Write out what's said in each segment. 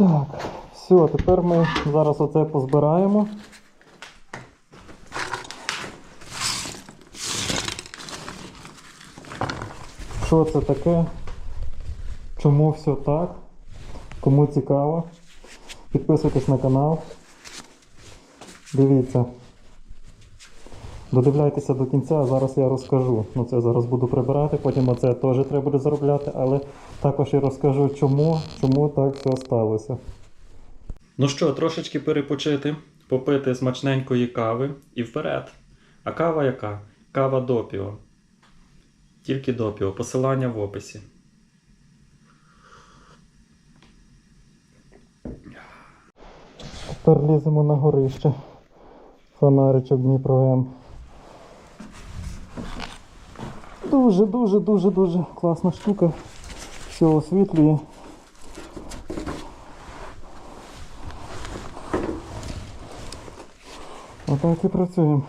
Так, все, тепер ми зараз оце позбираємо. Що це таке? Чому все так? Кому цікаво? Підписуйтесь на канал. Дивіться. Додивляйтеся до кінця, а зараз я розкажу. Ну це зараз буду прибирати, потім оце теж треба буде заробляти, але також я розкажу, чому, чому так все сталося. Ну що, трошечки перепочити, попити смачненької кави і вперед. А кава яка? Кава допіо. Тільки допіо. Посилання в описі. Тепер ліземо на горище. Фонаричок Дніпро М. Дуже, дуже, дуже, дуже класна штука. Все освітлює. Отак і працюємо.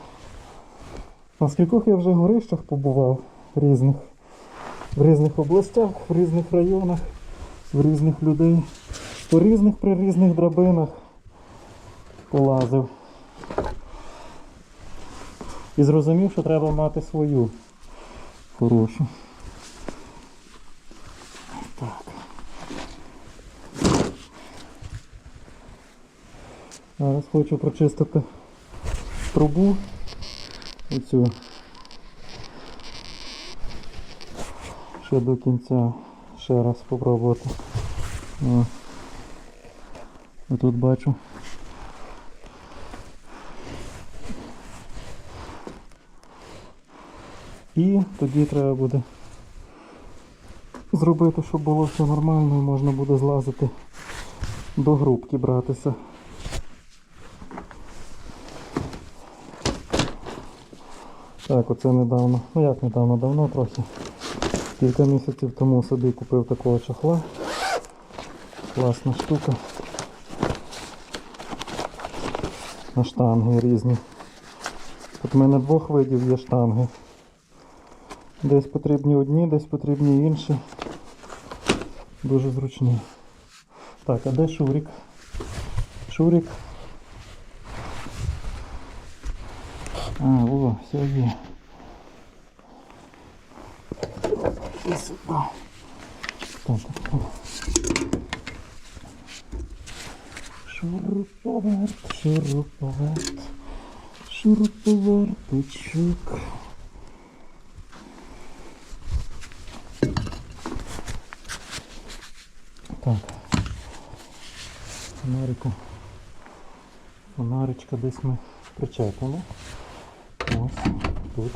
На скількох я вже горищах побував різних. В різних областях, в різних районах, в різних людей, по різних при різних драбинах полазив. І зрозумів, що треба мати свою хорошу. Зараз хочу прочистити трубу. Оцю. Ще до кінця ще раз спробувати. О. Тут бачу. І тоді треба буде зробити, щоб було все нормально і можна буде злазити до грубки братися. Так, оце недавно, ну як недавно, давно трохи. Кілька місяців тому собі купив такого чохла. Класна штука. На штанги різні. Тут в мене двох видів є штанги. Десь потрібні одні, десь потрібні інші. Дуже зручні. Так, а де Шурік? Шурік. А, о, все є. І сюди. Так. Шуруповерт, шуруповерт, шуруповертичок. Так. Фонарику. Фонаричка десь ми причепимо. Ось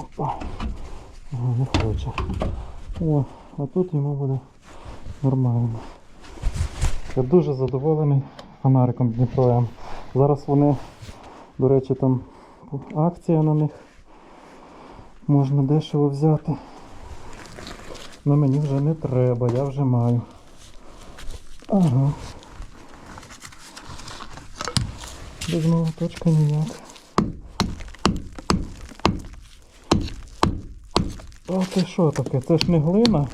тут. Не хоче. О, а тут йому буде нормально. Я дуже задоволений фонариком Дніпро Зараз вони, до речі, там акція на них. Можна дешево взяти. Но мені вже не треба, я вже маю. Ага. Без молоточка ніяк. А це що таке? Це ж не глина,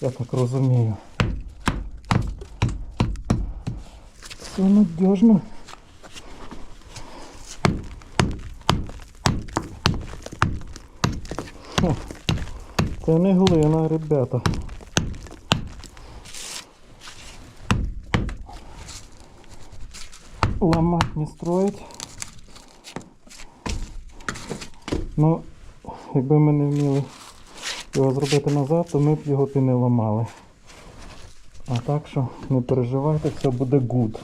я так розумію. Все надіжно. Це не глина, ребята. Ломать не строить. Ну, якби ми не вміли його зробити назад, то ми б його б і не ламали. А так що не переживайте, все буде гуд.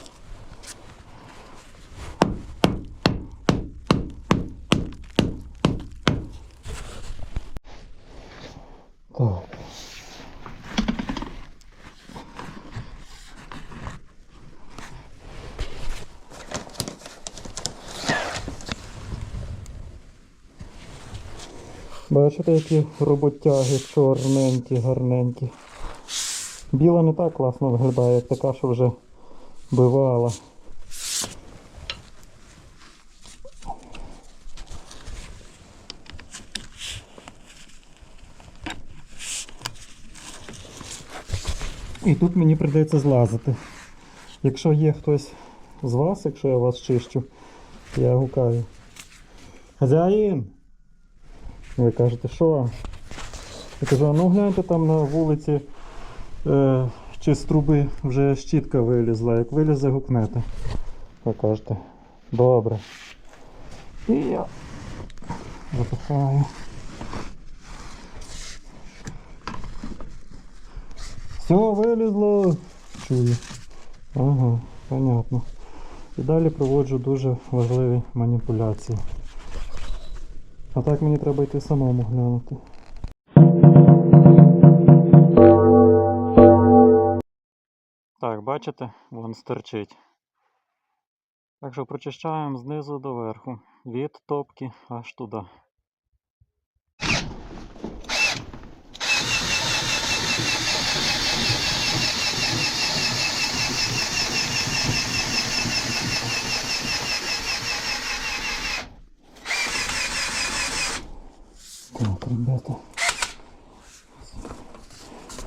Бачите, які роботяги чорненькі, гарненькі. Біла не так класно виглядає, як така, що вже бивала. І тут мені прийдеться злазити. Якщо є хтось з вас, якщо я вас чищу, я гукаю. Хазяїн! Ви кажете, що? Я кажу, ну гляньте там на вулиці, е, чи з труби вже щітка вилізла. Як вилізе, гукнете. Ви кажете, добре. І я запихаю. Все, вилізло. Чую. Ага, понятно. І далі проводжу дуже важливі маніпуляції. А так мені треба йти самому глянути. Так, бачите, вон стерчить. Так що прочищаємо знизу до верху. Від топки аж туди. Так, ребята.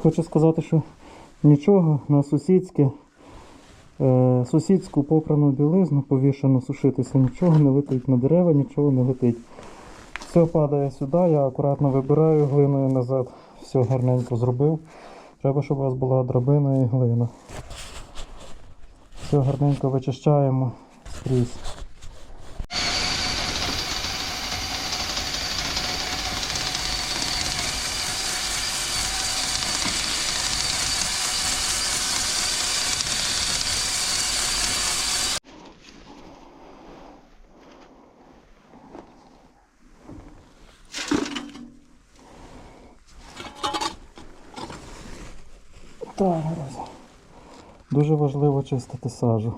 Хочу сказати, що нічого на сусідське, е, сусідську попрану білизну повішану сушитися, нічого не летить на дерева, нічого не летить. Все падає сюди, я акуратно вибираю глиною назад, все гарненько зробив. Треба, щоб у вас була драбина і глина. Все гарненько вичищаємо скрізь. Так, друзі. Дуже важливо чистити сажу.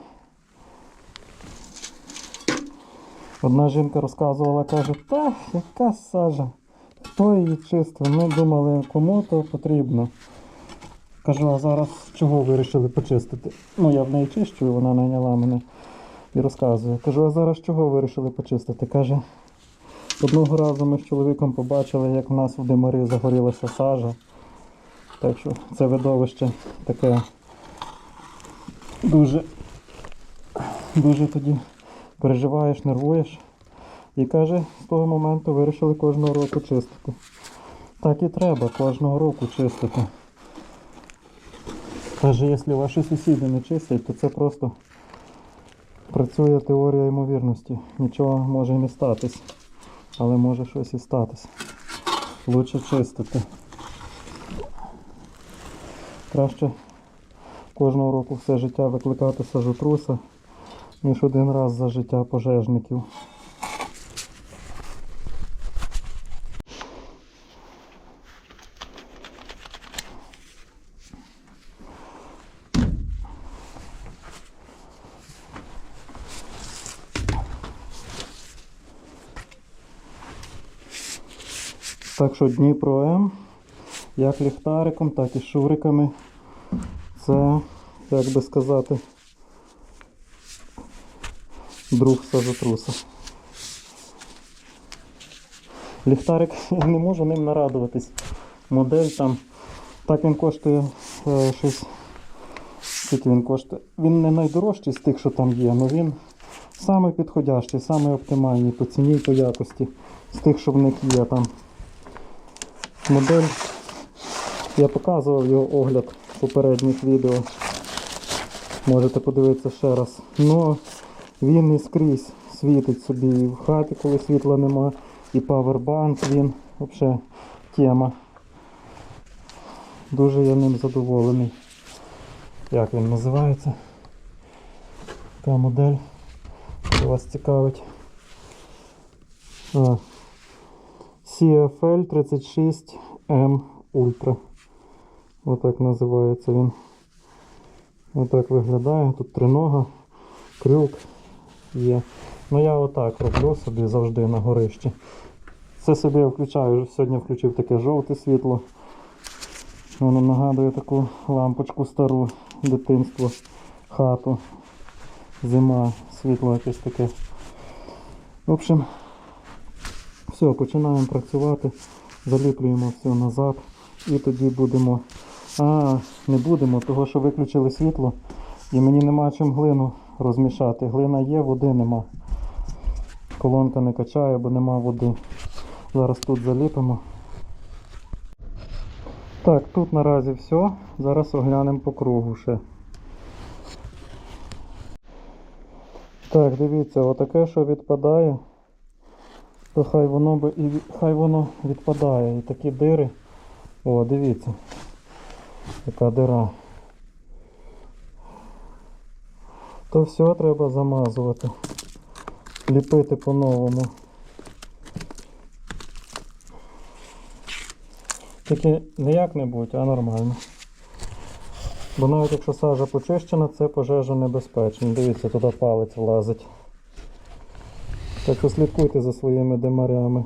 Одна жінка розказувала, каже, та яка сажа? Хто її чистив? Ми думали, кому то потрібно. Кажу, а зараз чого вирішили почистити? Ну, я в неї чищу, і вона найняла мене і розказує. Кажу, а зараз чого вирішили почистити? Каже, одного разу ми з чоловіком побачили, як в нас в димарі загорілася сажа. Так що це видовище таке дуже, дуже тоді переживаєш, нервуєш. І каже, з того моменту вирішили кожного року чистити. Так і треба кожного року чистити. Каже, якщо ваші сусіди не чистять, то це просто працює теорія ймовірності. Нічого може не статись, але може щось і статись. Лучше чистити. Краще кожного року все життя викликати сажотруса, ніж один раз за життя пожежників. Так що Дніпро М як ліхтариком, так і шуриками. Це, як би сказати, друг сажотруса. Ліхтарик не можу ним нарадуватись. Модель там. Так він коштує е, щось. Скільки він коштує? Він не найдорожчий з тих, що там є, але він саме підходящий, по ціні і по якості. З тих, що в них є там. Модель я показував його огляд попередніх відео. Можете подивитися ще раз. Ну, він і скрізь світить собі і в хаті, коли світла нема, і павербанк він взагалі тема. Дуже я ним задоволений. Як він називається? Така модель. Що вас цікавить. CFL 36M Ultra. Отак називається він. Отак виглядає. Тут тринога, крюк є. Ну я отак роблю собі завжди на горищі. Це собі я включаю, сьогодні включив таке жовте світло. Воно нагадує таку лампочку стару дитинство, хату, зима, світло якесь таке. В общем, все, починаємо працювати, заліплюємо все назад і тоді будемо А, не будемо, того що виключили світло. І мені нема чим глину розмішати. Глина є, води нема. Колонка не качає, бо нема води. Зараз тут заліпимо. Так, тут наразі все. Зараз оглянемо по кругу ще. Так, дивіться, отаке, що відпадає, то хай воно би і хай воно відпадає. І такі дири. О, дивіться. Яка дира. То все треба замазувати. Ліпити по-новому. Тільки не як-небудь, а нормально. Бо навіть якщо сажа почищена, це пожежа небезпечно. Дивіться, туди палець влазить. Так що слідкуйте за своїми димарями.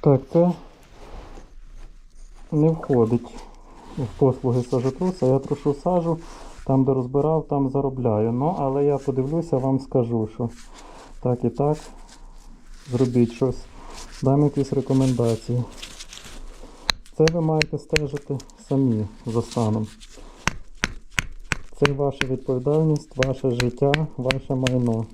Так, це не входить в послуги сажотруса. Я трушу сажу, там де розбирав, там заробляю. Ну, але я подивлюся, вам скажу, що так і так. Зробіть щось. Дам якісь рекомендації. Це ви маєте стежити самі за станом. Це ваша відповідальність, ваше життя, ваше майно.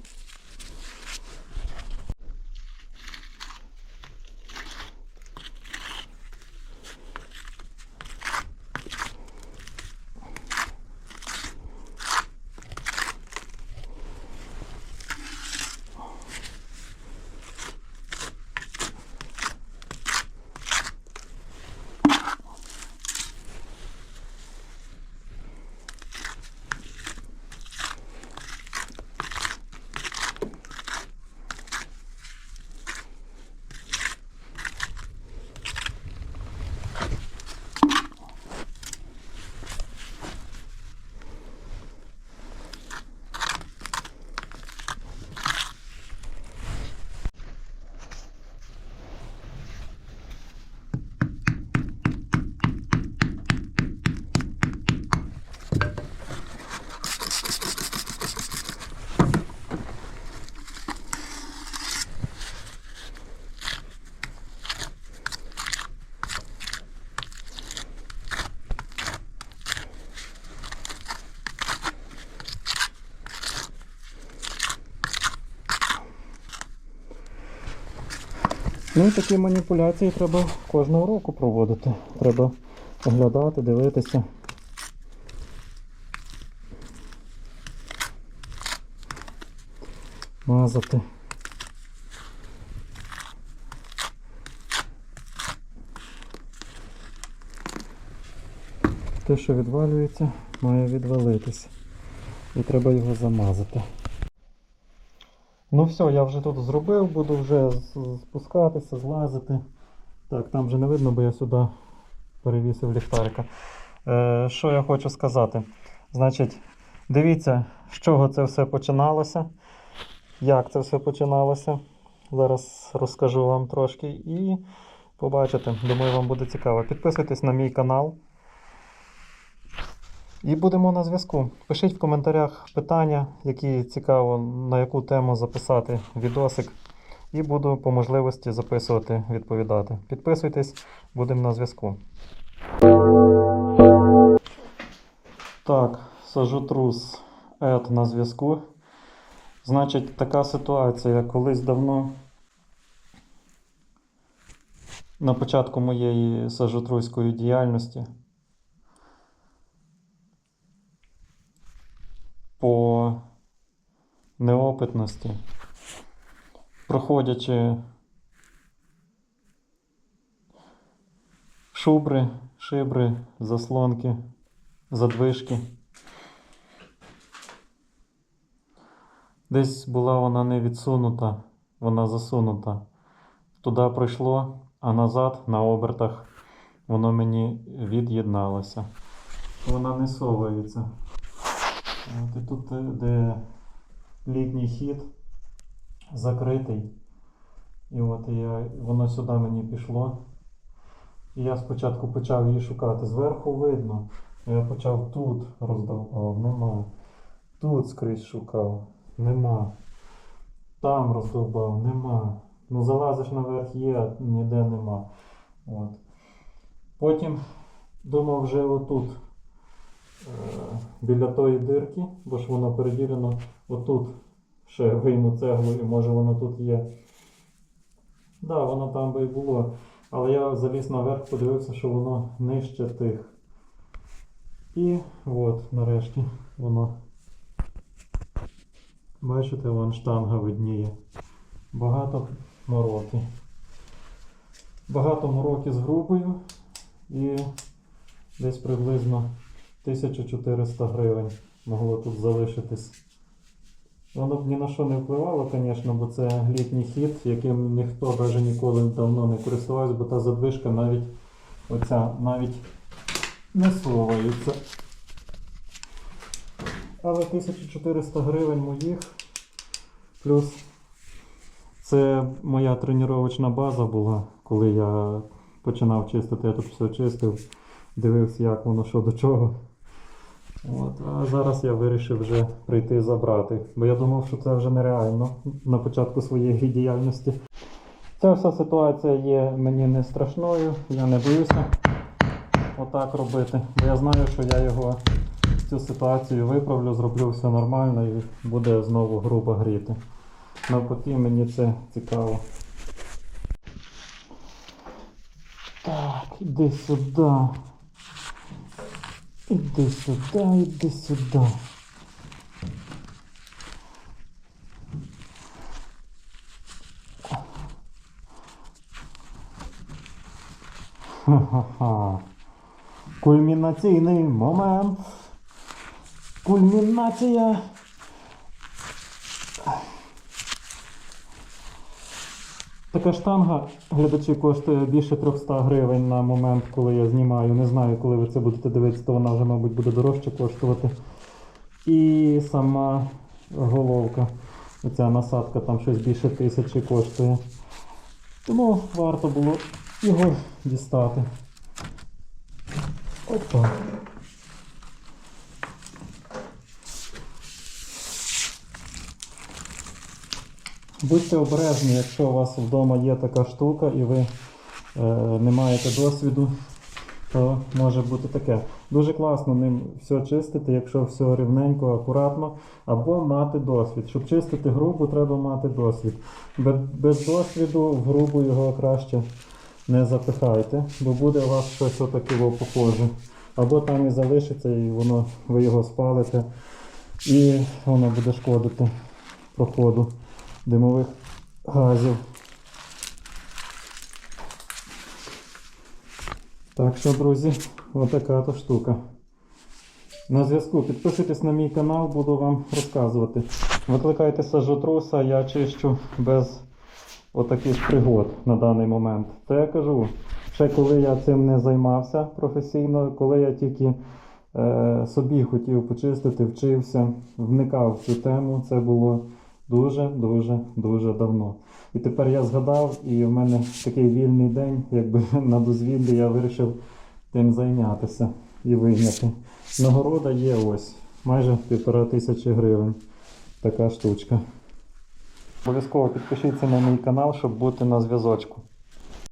Ну і такі маніпуляції треба кожного року проводити. Треба оглядати, дивитися. Мазати. Те, що відвалюється, має відвалитися. І треба його замазати. Ну все, я вже тут зробив, буду вже спускатися, злазити. Так, там вже не видно, бо я сюди перевісив ліхтарика. Е, що я хочу сказати? Значить, дивіться, з чого це все починалося, як це все починалося. Зараз розкажу вам трошки і побачите. Думаю, вам буде цікаво. Підписуйтесь на мій канал. І будемо на зв'язку. Пишіть в коментарях питання, які цікаво, на яку тему записати відосик. І буду по можливості записувати, відповідати. Підписуйтесь, будемо на зв'язку. Так, сажу трус Ед на зв'язку. Значить, така ситуація. Колись давно на початку моєї сажотруйської діяльності. По неопитності, проходячи шубри, шибри, заслонки, задвижки. Десь була вона не відсунута, вона засунута. Туди пройшло, а назад на обертах воно мені від'єдналося. Вона не совається. От і тут, е, де літній хід закритий. І от я, воно сюди мені пішло. І я спочатку почав її шукати. Зверху видно. Я почав тут роздавав, нема. Тут скрізь шукав, нема. Там роздовбав, нема. Ну залазиш наверх є, ніде нема. От. Потім думав вже отут, біля тої дирки, бо ж воно переділено, отут ще вийму цеглу і може воно тут є. Так, да, воно там би і було. Але я заліз наверх, подивився, що воно нижче тих. І от, нарешті, воно. Бачите, вон штанга видніє. Багато мороки. Багато мороки з грубою і десь приблизно 1400 гривень могло тут залишитись. Воно б ні на що не впливало, звісно, бо це літній хід, яким ніхто навіть ніколи давно не користувався, бо та задвижка навіть оця навіть не совається. Але 1400 гривень моїх. Плюс це моя тренувачна база була, коли я починав чистити, я тут все чистив, дивився, як воно що до чого. От, а зараз я вирішив вже прийти забрати, бо я думав, що це вже нереально на початку своєї діяльності. Ця вся ситуація є мені не страшною, я не боюся отак робити, бо я знаю, що я його цю ситуацію виправлю, зроблю все нормально і буде знову грубо гріти. Навпаки, мені це цікаво. Так, іди сюди. Іди сюди, іди сюди. Ха-ха-ха. Кульмінаційний момент. Кульмінація. Така штанга, глядачі, коштує більше 300 гривень на момент, коли я знімаю. Не знаю, коли ви це будете дивитися, то вона вже, мабуть, буде дорожче коштувати. І сама головка, оця насадка там щось більше тисячі коштує. Тому варто було його дістати. Опа. Будьте обережні, якщо у вас вдома є така штука і ви е, не маєте досвіду, то може бути таке. Дуже класно ним все чистити, якщо все рівненько, акуратно, або мати досвід. Щоб чистити грубу, треба мати досвід. Без, досвіду в грубу його краще не запихайте, бо буде у вас щось отаке похоже. Або там і залишиться, і воно, ви його спалите, і воно буде шкодити проходу димових газів. Так що, друзі, отака то штука. На зв'язку підписуйтесь на мій канал, буду вам розказувати. Викликайте сажотруса, я чищу без отаких пригод на даний момент. Та я кажу, ще коли я цим не займався професійно, коли я тільки е, собі хотів почистити, вчився, вникав в цю тему, це було дуже-дуже дуже давно. І тепер я згадав, і в мене такий вільний день, якби на дозвіллі я вирішив тим зайнятися і вийняти. Нагорода є ось, майже півтора тисячі гривень. Така штучка. Обов'язково підпишіться на мій канал, щоб бути на зв'язочку.